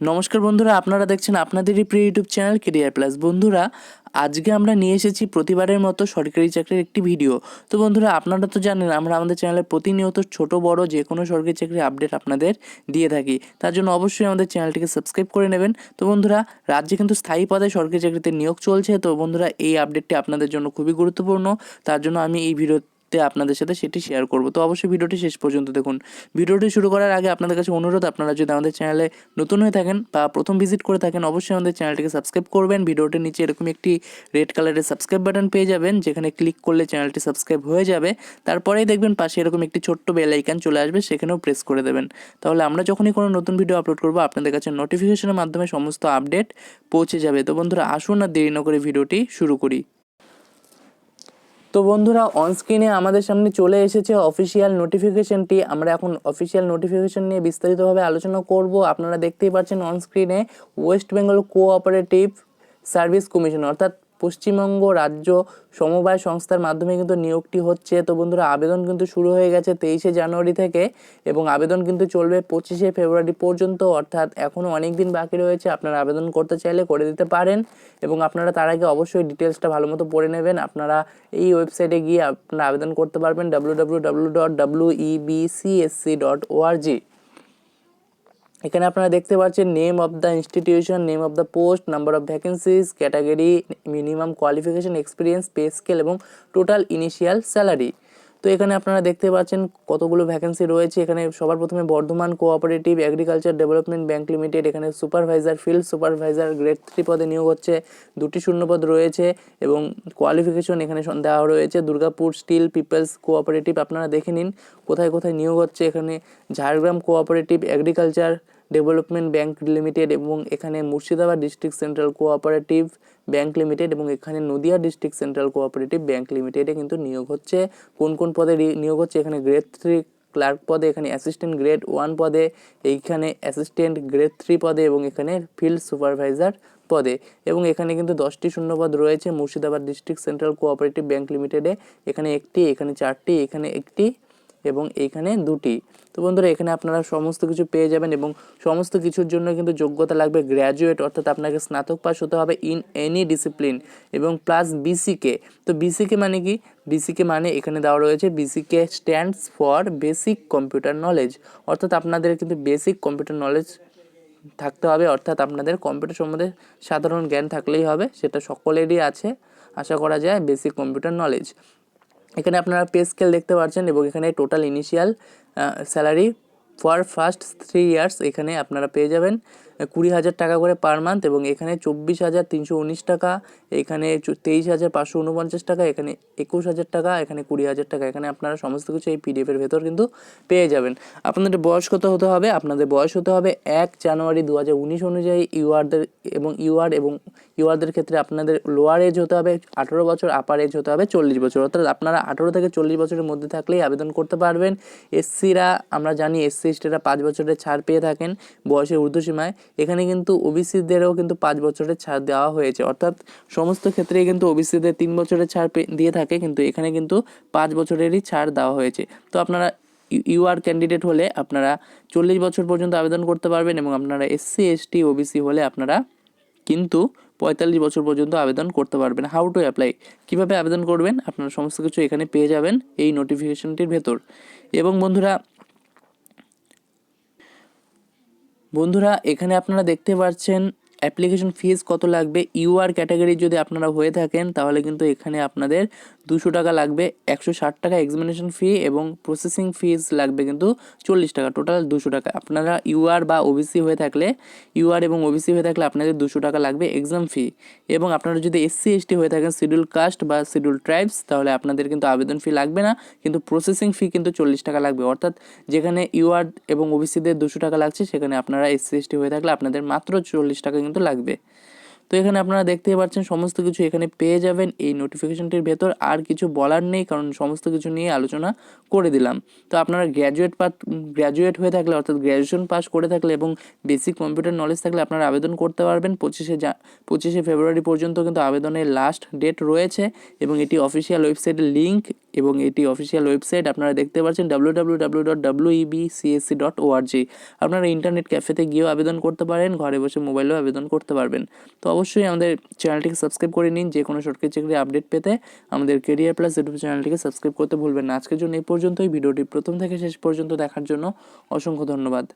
নমস্কার বন্ধুরা, আপনারা দেখছেন আপনাদেরই প্রিয় ইউটিউব চ্যানেল কেরিয়ার প্লাস। বন্ধুরা, আজকে আমরা নিয়ে এসেছি প্রতিবারের মতো সরকারি চাকরির একটি ভিডিও। তো বন্ধুরা, আপনারা তো জানেন, আমরা আমাদের চ্যানেলে প্রতিনিয়ত ছোট, বড় যে কোনো সরকারি চাকরির আপডেট আপনাদের দিয়ে থাকি। তার জন্য অবশ্যই আমাদের চ্যানেলটিকে সাবস্ক্রাইব করে নেবেন। তো বন্ধুরা, রাজ্যে কিন্তু স্থায়ী পদে সরকারি চাকরিতে নিয়োগ চলছে। তো বন্ধুরা, এই আপডেটটি আপনাদের জন্য খুবই গুরুত্বপূর্ণ। তার জন্য আমি এই ভিডিও তে আপনাদের সাথে সেটি শেয়ার করব। তো অবশ্যই ভিডিওটি শেষ পর্যন্ত দেখুন। ভিডিওটি শুরু করার আগে আপনাদের কাছে অনুরোধ, আপনারা যদি আমাদের চ্যানেলে নতুন হয়ে থাকেন বা প্রথম ভিজিট করে থাকেন, অবশ্যই আমাদের চ্যানেলটিকে সাবস্ক্রাইব করবেন। ভিডিওটির নিচে এরকম একটি রেড কালারের সাবস্ক্রাইব বাটন পেয়ে যাবেন, যেখানে ক্লিক করলে চ্যানেলটি সাবস্ক্রাইব হয়ে যাবে। তারপরেই দেখবেন পাশে এরকম একটি ছোট্ট বেল আইকন চলে আসবে, সেখানেও প্রেস করে দেবেন। তাহলে আমরা যখনই কোনো নতুন ভিডিও আপলোড করব, আপনাদের কাছে নোটিফিকেশনের মাধ্যমে সমস্ত আপডেট পৌঁছে যাবে। তো বন্ধুরা, আসুন আর দেরি না করে ভিডিওটি শুরু করি। তো বন্ধুরা অনস্ক্রিনে আমাদের সামনে চলে এসেছে অফিসিয়াল নোটিফিকেশনটি আমরা এখন অফিসিয়াল নোটিফিকেশন নিয়ে বিস্তারিতভাবে আলোচনা করব। আপনারা দেখতেই পাচ্ছেন অনস্ক্রিনে West Bengal cooperative service commission অর্থাৎ পশ্চিমবঙ্গ রাজ্য সমবায় সংস্থার মাধ্যমে কিন্তু নিয়োগটি হচ্ছে। তো বন্ধুরা, আবেদন কিন্তু শুরু হয়ে গেছে তেইশে জানুয়ারি থেকে এবং আবেদন কিন্তু চলবে পঁচিশে ফেব্রুয়ারি পর্যন্ত। অর্থাৎ এখনও অনেক দিন বাকি রয়েছে, আপনারা আবেদন করতে চাইলে করে দিতে পারেন এবং আপনারা তার আগে অবশ্যই ডিটেলসটা ভালো মতো পড়ে নেবেন। আপনারা এই ওয়েবসাইটে গিয়ে আপনারা আবেদন করতে পারবেন W W W dot WBCSC dot ORG এখানে আপনারা দেখতে পাচ্ছেন name of the institution name of the post number of vacancies category minimum qualification experience pay scale এবং টোটাল ইনিশিয়াল স্যালারি তো এখানে আপনারা দেখতে পাচ্ছেন কতগুলো ভ্যাকেন্সি রয়েছে। এখানে সবার প্রথমে Bardhaman cooperative agriculture development bank limited এখানে supervisor field supervisor grade three পদে নিয়োগ হচ্ছে। দুটি শূন্যপদ রয়েছে এবং কোয়ালিফিকেশন এখানে দেওয়া রয়েছে। দুর্গাপুর স্টিল পিপলস কোঅপারেটিভ আপনারা দেখে নিন কোথায় কোথায় নিয়োগ হচ্ছে। এখানে Jhargram cooperative agriculture development bank limited এবং এখানে Murshidabad district central cooperative bank limited এবং এখানে Nadia district central cooperative bank লিমিটেডে কিন্তু নিয়োগ হচ্ছে। কোন কোন পদে নিয়োগ হচ্ছে? এখানে গ্রেড থ্রি ক্লার্ক পদে, এখানে অ্যাসিস্ট্যান্ট গ্রেড ওয়ান পদে, এইখানে অ্যাসিস্ট্যান্ট গ্রেড থ্রি পদে এবং এখানে ফিল্ড সুপারভাইজার পদে। এবং এখানে কিন্তু দশটি শূন্যপদ রয়েছে Murshidabad district central cooperative bank লিমিটেডে। এখানে একটি, এখানে চারটি, এখানে একটি এবং এইখানে দুটি। তো বন্ধুরা, এখানে আপনারা সমস্ত কিছু পেয়ে যাবেন এবং সমস্ত কিছুর জন্য কিন্তু যোগ্যতা লাগবে গ্র্যাজুয়েট অর্থাৎ আপনাকে স্নাতক পাস হতে হবে ইন এনি ডিসিপ্লিন এবং প্লাস বিসিকে তো বিসিকে মানে কি? বিসিকে মানে এখানে দেওয়া রয়েছে BCK stands for basic computer knowledge অর্থাৎ আপনাদের কিন্তু বেসিক কম্পিউটার নলেজ থাকতে হবে, অর্থাৎ আপনাদের কম্পিউটার সম্বন্ধে সাধারণ জ্ঞান থাকলেই হবে, সেটা সকলেরই আছে। আশা করা যায় বেসিক কম্পিউটার নলেজ এখানে আপনারা পে স্কেল দেখতে পাচ্ছেন এবং এখানে total initial salary for first three years এখানে আপনারা পেয়ে যাবেন। কুড়ি হাজার টাকা করে পার মান্থ এবং এখানে চব্বিশ হাজার তিনশো উনিশ টাকা, এখানে তেইশ হাজার পাঁচশো উনপঞ্চাশ টাকা, এখানে একুশ হাজার টাকা, এখানে কুড়ি হাজার টাকা, এখানে আপনারা সমস্ত কিছু এই পিডিএফের ভেতর কিন্তু পেয়ে যাবেন। আপনাদের বয়স কত হতে হবে? আপনাদের বয়স হতে হবে এক জানুয়ারি দু হাজার উনিশ অনুযায়ী। ইউআরদের এবং ইউআর এবং ইউআরদের ক্ষেত্রে আপনাদের লোয়ার এজ হতে হবে, আঠেরো বছর আপার এজ হতে হবে, চল্লিশ বছর। অর্থাৎ আপনারা আঠেরো থেকে চল্লিশ বছরের মধ্যে থাকলেই আবেদন করতে পারবেন। এসসিরা, আমরা জানি, এসসি এসটিরা পাঁচ বছরের ছাড় পেয়ে থাকেন বয়সের ঊর্ধ্বসীমায়। এখানে কিন্তু ওবিসিদেরও কিন্তু পাঁচ বছরের ছাড় দেওয়া হয়েছে। অর্থাৎ সমস্ত ক্ষেত্রেই কিন্তু ওবিসিদের তিন বছরের ছাড় দিয়ে থাকে, কিন্তু এখানে কিন্তু পাঁচ বছরেরই ছাড় দেওয়া হয়েছে। তো আপনারা ইউআর ক্যান্ডিডেট হলে আপনারা চল্লিশ বছর পর্যন্ত আবেদন করতে পারবেন এবং আপনারা এসসি, এসটি, ওবিসি হলে আপনারা কিন্তু পঁয়তাল্লিশ বছর পর্যন্ত আবেদন করতে পারবেন। হাউ টু অ্যাপ্লাই কীভাবে আবেদন করবেন? আপনারা সমস্ত কিছু এখানে পেয়ে যাবেন এই নোটিফিকেশনটির ভেতর। এবং বন্ধুরা বন্ধুরা এখানে আপনারা দেখতে পাচ্ছেন অ্যাপ্লিকেশন ফিজ কত লাগবে? ইউআর ক্যাটাগরি যদি আপনারা হয়ে থাকেন, তাহলে কিন্তু এখানে আপনাদের দুশো টাকা লাগবে, একশো ষাট টাকা এক্সামিনেশন ফি এবং প্রসেসিং ফিজ লাগবে কিন্তু চল্লিশ টাকা। টোটাল দুশো টাকা। আপনারা ইউআর বা ওবিসি হয়ে থাকলে ইউআর এবং ওবিসি হয়ে থাকলে আপনাদের দুশো টাকা লাগবে এক্সাম ফি এবং আপনারা যদি এসসি এসটি হয়ে থাকেন শিডিউল কাস্ট বা শিডিউল ট্রাইবস তাহলে আপনাদের কিন্তু আবেদন ফি লাগবে না, কিন্তু প্রসেসিং ফি কিন্তু চল্লিশ টাকা লাগবে। অর্থাৎ যেখানে ইউআর এবং ওবিসিদের দুশো টাকা লাগছে, সেখানে আপনারা এসসি এসটি হয়ে থাকলে আপনাদের মাত্র চল্লিশ টাকা কিন্তু লাগবে। তো এখানে আপনারা দেখতেই পাচ্ছেন সমস্ত কিছু এখানে পেয়ে যাবেন এই নোটিফিকেশনটির ভেতর। আর কিছু বলার নেই, কারণ সমস্ত কিছু নিয়ে আলোচনা করে দিলাম। তো আপনারা গ্র্যাজুয়েট পাস গ্র্যাজুয়েট হয়ে থাকলে, অর্থাৎ গ্র্যাজুয়েশন পাস করে থাকলে এবং বেসিক কম্পিউটার নলেজ থাকলে আপনারা আবেদন করতে পারবেন। পঁচিশে যা পঁচিশে ফেব্রুয়ারি পর্যন্ত কিন্তু আবেদনের লাস্ট ডেট রয়েছে এবং এটি অফিসিয়াল ওয়েবসাইটের লিঙ্ক এবং এটি অফিসিয়াল ওয়েবসাইট আপনারা দেখতে পাচ্ছেন W W W dot WBCSC dot ORG আপনারা ইন্টারনেট ক্যাফেতে গিয়েও আবেদন করতে পারেন, ঘরে বসে মোবাইলেও আবেদন করতে পারবেন। তো অবশ্যই আমাদের চ্যানেলটিকে সাবস্ক্রাইব করে নিন, যে কোনো সরকারি চাকরি আপডেট পেতে আমাদের কেরিয়ার প্লাস ইউটিউব চ্যানেলটিকে সাবস্ক্রাইব করতে ভুলবেন না। আজকের জন্য এই পর্যন্তই। ভিডিওটি প্রথম থেকে শেষ পর্যন্ত দেখার জন্য অসংখ্য ধন্যবাদ।